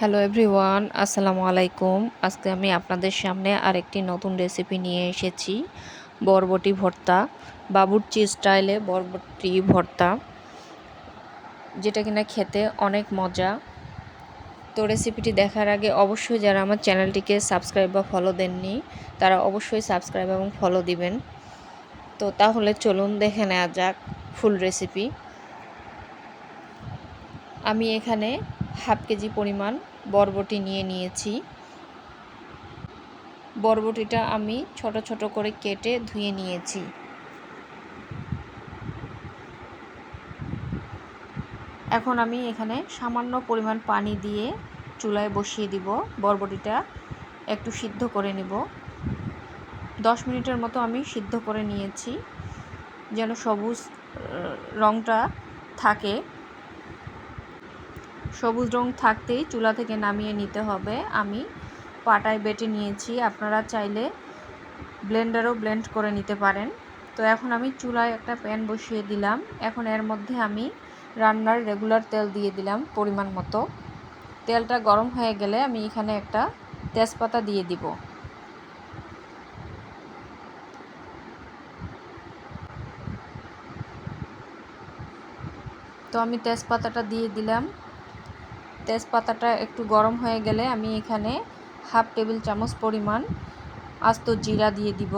Hello everyone আসসালামু আলাইকুম আজকে আমি আপনাদের সামনে আরেকটি নতুন রেসিপি নিয়ে এসেছি। বরবটি ভর্তা বাবুর্চি স্টাইলে বরবটি ভর্তা, যেটা কিনা খেতে অনেক মজা। তো রেসিপিটি দেখার আগে অবশ্যই যারা আমার চ্যানেলটিকে সাবস্ক্রাইব বা ফলো দেননি, তারা অবশ্যই সাবস্ক্রাইব এবং ফলো দিবেন। তো তাহলে চলুন দেখে নেওয়া যাক ফুল রেসিপি আমি এখানে হাফ কেজি পরিমাণ বরবটি নিয়ে নিয়েছি। বরবটিটা আমি ছোট ছোট করে কেটে ধুয়ে নিয়েছি। এখন আমি এখানে সামান্য পরিমাণ পানি দিয়ে চুলায় বসিয়ে দিব। বরবটিটা একটু সিদ্ধ করে নিব। দশ মিনিটের মতো আমি সিদ্ধ করে নিয়েছি। যেন সবুজ রঙটা থাকে। সবুজ রং থাকতেই চুলা থেকে নামিয়ে নিতে হবে। আমি পাটায় বেটে নিয়েছি। আপনারা চাইলে ব্লেন্ডারও ব্লেন্ড করে নিতে পারেন। তো এখন আমি চুলায় একটা প্যান বসিয়ে দিলাম। এখন এর মধ্যে আমি রান্নার রেগুলার তেল দিয়ে দিলাম পরিমাণ মতো। তেলটা গরম হয়ে গেলে আমি এখানে একটা তেজপাতা দিয়ে দিব। তো আমি তেজপাতাটা দিয়ে দিলাম। তেজপাতাটা একটু গরম হয়ে গেলে আমি এখানে হাফ টেবিল চামচ পরিমাণ আস্ত জিরা দিয়ে দিব।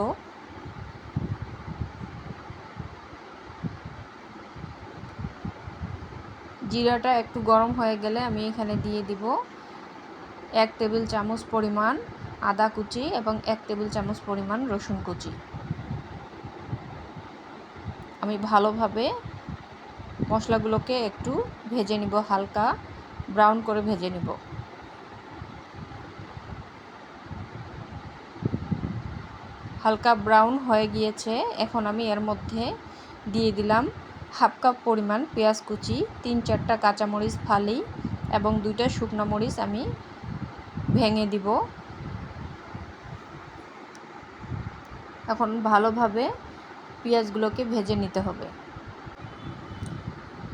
জিরাটা একটু গরম হয়ে গেলে আমি এখানে দিয়ে দিব এক টেবিল চামচ পরিমাণ আদা কুচি এবং এক টেবিল চামচ পরিমাণ রসুন কুচি। আমি ভালোভাবে মশলাগুলোকে একটু ভেজে নিব হালকা। ব্রাউন করে ভেজে নিব। হালকা ব্রাউন হয়ে গিয়েছে। এখন আমি এর মধ্যে দিয়ে দিলাম হাফ কাপ পরিমাণ পেঁয়াজ কুচি, তিন চারটা কাঁচামরিচ ফালি এবং দুইটা শুকনো মরিচ আমি ভেঙে দিব। এখন ভালোভাবে পেঁয়াজগুলোকে ভেজে নিতে হবে।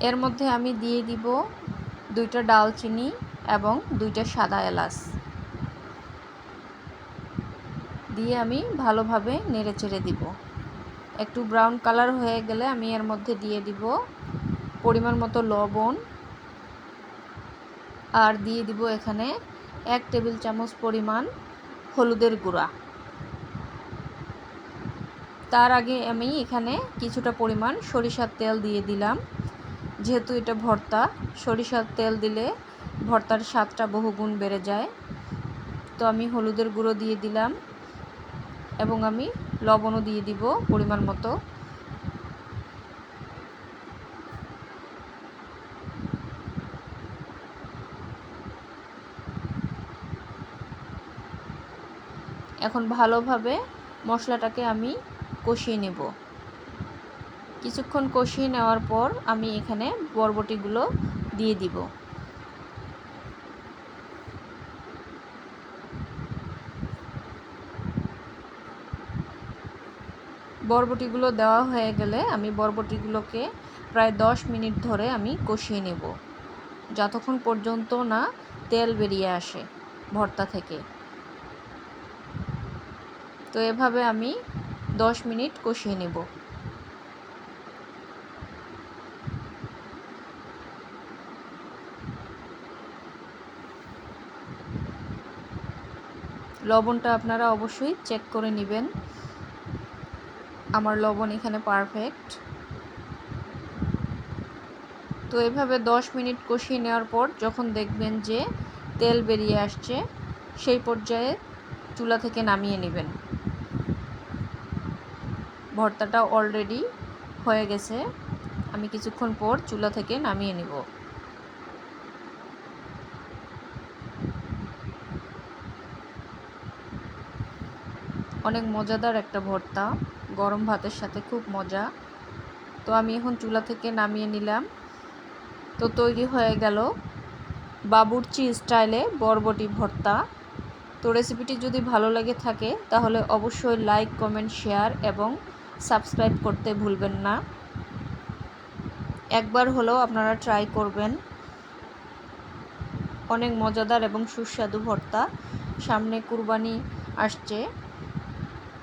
এর মধ্যে আমি দিয়ে দিব দুইটা ডালচিনি এবং দুইটা সাদা এলাচ। দিয়ে আমি ভালোভাবে নেড়ে চেড়ে দিব। একটু ব্রাউন কালার হয়ে গেলে আমি এর মধ্যে দিয়ে দিব পরিমাণ মতো লবণ। আর দিয়ে দিব এখানে এক টেবিল চামচ পরিমাণ হলুদের গুঁড়া। তার আগে আমি এখানে কিছুটা পরিমাণ সরিষার তেল দিয়ে দিলাম। যেহেতু এটা ভর্তা, সরিষার তেল দিলে ভর্তার স্বাদটা বহুগুণ বেড়ে যায়। তো আমি হলুদের গুঁড়ো দিয়ে দিলাম এবং আমি লবণও দিয়ে দিব পরিমাণ মতো। এখন ভালোভাবে মশলাটাকে আমি কষিয়ে নেব। কিছুক্ষণ কষিয়ে নেওয়ার পর আমি এখানে বরবটিগুলো দিয়ে দিব। বরবটিগুলো দেওয়া হয়ে গেলে আমি বরবটিগুলোকে প্রায় দশ মিনিট ধরে আমি কষিয়ে নেব। যতক্ষণ পর্যন্ত না তেল বেরিয়ে আসে ভর্তা থেকে। তো এভাবে আমি দশ মিনিট কষিয়ে নেব। লবণটা আপনারা অবশ্যই চেক করে নেবেন। আমার লবণ এখানে পারফেক্ট তো এভাবে 10 মিনিট কষিয়ে নেওয়ার পর যখন দেখবেন যে তেল বেরিয়ে আসছে, সেই পর্যায়ে চুলা থেকে নামিয়ে নেবেন। ভর্তাটা অলরেডি হয়ে গেছে। আমি কিছুক্ষণ পর চুলা থেকে নামিয়ে নিব। অনেক মজাদার একটা ভর্তা, গরম ভাতের সাথে খুব মজা। তো আমি এখন চুলা থেকে নামিয়ে নিলাম। তো তৈরি হয়ে গেল বাবুরচি স্টাইলে বরবটি ভর্তা। তো রেসিপিটি যদি ভালো লেগে থাকে, তাহলে অবশ্যই লাইক কমেন্ট শেয়ার এবং সাবস্ক্রাইব করতে ভুলবেন না। একবার হলেও আপনারা ট্রাই করবেন। অনেক মজাদার এবং সুস্বাদু ভর্তা। সামনে কুরবানি আসছে।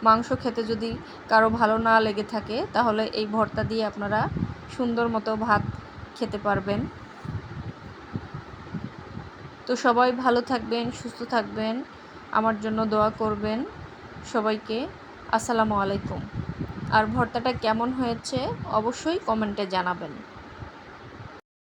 মাংস খেতে যদি কারও ভালো না লেগে থাকে, তাহলে এই ভর্তা দিয়ে আপনারা সুন্দর মতো ভাত খেতে পারবেন। তো সবাই ভালো থাকবেন, সুস্থ থাকবেন, আমার জন্য দোয়া করবেন সবাইকে। আসসালামু আলাইকুম। আর ভর্তাটা কেমন হয়েছে অবশ্যই কমেন্টে জানাবেন।